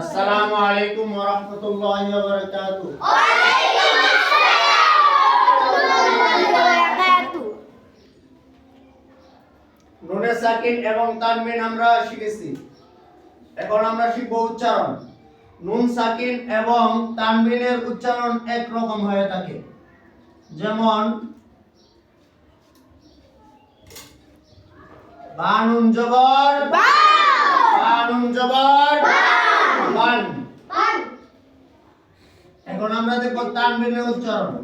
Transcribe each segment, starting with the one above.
আসসালামু আলাইকুম ওয়া রাহমাতুল্লাহি ওয়া বারাকাতুহু। নুনে সাকিন এবং তানবিন আমরা শিখেছি। এখন আমরা শিখব উচ্চারণ। নুন সাকিন এবং তানবিনের উচ্চারণ এক রকম হয়ে থাকে। যেমন, বানুন জবর বানুন জবর। বান। এখন আমরা দেখব তানবিনের উচ্চারণ।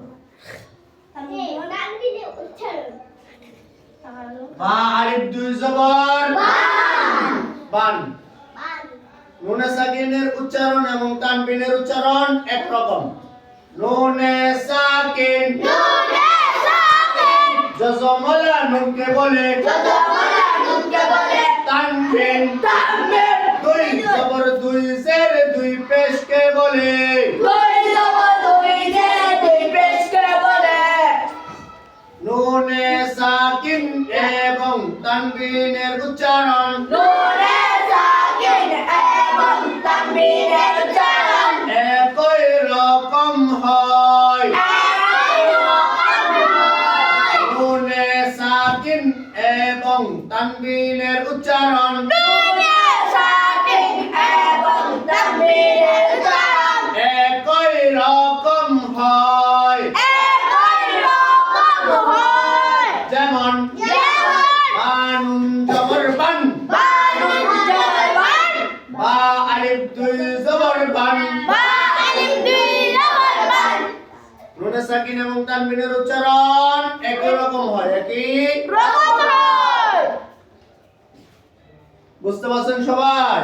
বা আলিফ দুই জবর। বান। নুনে সাকিনের উচ্চারণ এবং তানবিনের উচ্চারণ এক রকম নুনে সাকিন। জজমলা নুনকে বলে তানবিন। বলে। নুনে সাকিন উচ্চারণ। রকম হয়। নুনে সাকিন এবং তানবিনের উচ্চারণ একই রকম হয় যেমন বানুন জবর বান। বা আলিফ দুই জবর বান। নুনে সাকিন এবং তানবিনের উচ্চারণ একই রকম হয় একই? বুঝতে পারছেন সবাই?